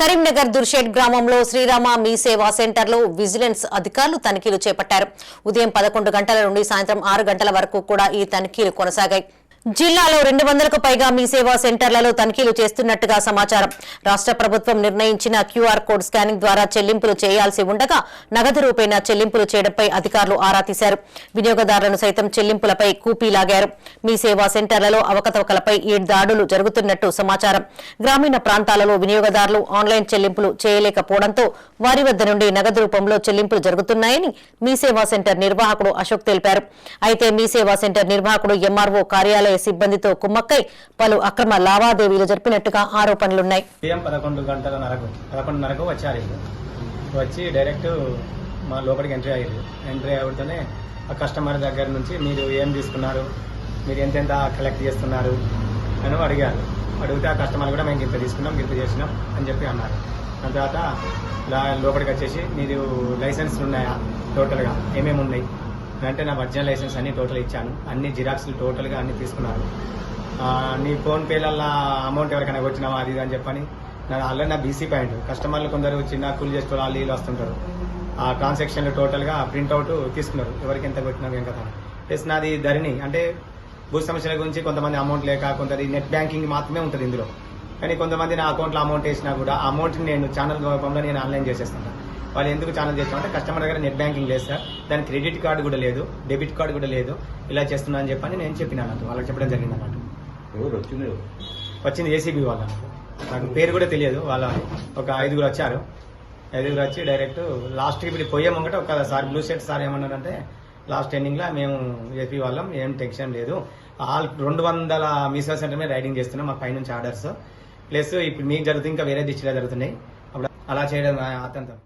కరీంనగర్ దుర్షేడ్ గ్రామంలో శ్రీరామ మీ సేవా సెంటర్లో విజిలెన్స్ అధికారులు తనిఖీలు చేపట్టారు. ఉదయం పదకొండు గంటల నుండి సాయంత్రం ఆరు గంటల వరకు కూడా ఈ తనిఖీలు కొనసాగాయి. జిల్లాలో రెండు వందలకు పైగా మీ సేవా సెంటర్లలో తనిఖీలు చేస్తున్నట్టుగా సమాచారం. రాష్ట్ర ప్రభుత్వం నిర్ణయించిన క్యూఆర్ కోడ్ స్కానింగ్ ద్వారా చెల్లింపులు చేయాల్సి ఉండగా నగదు రూపేణా చెల్లింపులు చేయడంపై అధికారులు ఆరా తీశారు. వినియోగదారులను సైతం చెల్లింపులపై కూపీ లాగారు. మీ సేవా సెంటర్లలో అవకతవకలపై ఈ దాడులు జరుగుతున్నట్టు సమాచారం. గ్రామీణ ప్రాంతాలలో వినియోగదారులు ఆన్లైన్ చెల్లింపులు చేయలేకపోవడంతో వారి వద్ద నుండి నగదు రూపంలో చెల్లింపులు జరుగుతున్నాయని మీ సేవా సెంటర్ నిర్వాహకుడు అశోక్ తెలిపారు. అయితే మీ సేవా సెంటర్ నిర్వాహకుడు ఎంఆర్ఓ కార్యాలయం సిబ్బందితో కుమ్మక్కై పలు అక్రమ లావాదేవీలు జరిపినట్టుగా ఆరోపణలున్నాయి. పదకొండు గంటల నరకు పదకొండున్నరకు వచ్చారు వచ్చి డైరెక్ట్ మా లోపలికి ఎంట్రీ అయ్యారు. ఎంట్రీ అవుతూనే ఆ కస్టమర్ దగ్గర నుంచి మీరు ఏం తీసుకున్నారు? మీరు ఎంతెంత కలెక్ట్ చేస్తున్నారు? అని అడిగారు. అడిగితే ఆ కస్టమర్ కూడా మేము ఇంత తీసుకున్నాం ఇంత చేసినాం అని చెప్పి అన్నారు. దాని తర్వాత లోపలికి వచ్చేసి మీరు లైసెన్స్ ఉన్నాయా? టోటల్గా ఏమేమి ఉన్నాయి? వెంటనే అంటే నా ఒరిజినల్ లైసెన్స్ అన్ని టోటల్ ఇచ్చాను. అన్ని జిరాక్స్లు టోటల్గా అన్ని తీసుకున్నారు నీ ఫోన్ పేలల్లా అమౌంట్ ఎవరికైనా వచ్చినావా అది ఇది అని చెప్పని. నా ఆల్రెడీ నా బీసీ పాయింట్. కస్టమర్లు కొందరు చిన్న కూల్ చేస్తూ వాళ్ళు వీళ్ళు వస్తుంటారు. ఆ ట్రాన్సాక్షన్లు టోటల్గా ప్రింట్అవుట్ తీసుకున్నారు. ఎవరికి ఎంత కొట్టినా ఏం కదా ప్లస్ నాది ధరణి. అంటే భూ సమస్యల గురించి కొంతమంది అమౌంట్ లేక కొందరి నెట్ బ్యాంకింగ్ మాత్రమే ఉంటుంది ఇందులో. కానీ కొంతమంది నా అకౌంట్లో అమౌంట్ వేసినా కూడా అమౌంట్ని నేను ఛానల్ రూపంలో నేను ఆన్లైన్ చేసేస్తాను. వాళ్ళు ఎందుకు ఛానల్ చేస్తామంటే కస్టమర్ దగ్గర నెట్ బ్యాంకింగ్ లేదు సార్. దాని క్రెడిట్ కార్డు కూడా లేదు డెబిట్ కార్డు కూడా లేదు. ఇలా చేస్తున్నా అని చెప్పని నేను చెప్పినాను అన్నట్టు వాళ్ళకి చెప్పడం జరిగింది అన్నట్టు వచ్చింది? ఏసీబీ వాళ్ళ. నాకు పేరు కూడా తెలియదు. వాళ్ళ ఒక ఐదుగురు వచ్చారు. ఐదుగురు వచ్చి డైరెక్ట్ లాస్ట్ ఇప్పుడు పోయే ముంగట ఒక సార్ బ్లూ షర్ట్ సార్ ఏమన్నారంటే లాస్ట్ ఎండింగ్లో మేము ఏపీ వాళ్ళం ఏం టెన్షన్ లేదు. ఆల్ రెండు వందల మీసో సెంటర్ మీద రైడింగ్ చేస్తున్నాం మా పైనుంచి ఆర్డర్స్ ప్లస్ ఇప్పుడు మీకు జరుగుతుంది ఇంకా వేరే డిస్ట్రిక్ట్లో జరుగుతున్నాయి. అప్పుడు అలా చేయడం అతంతం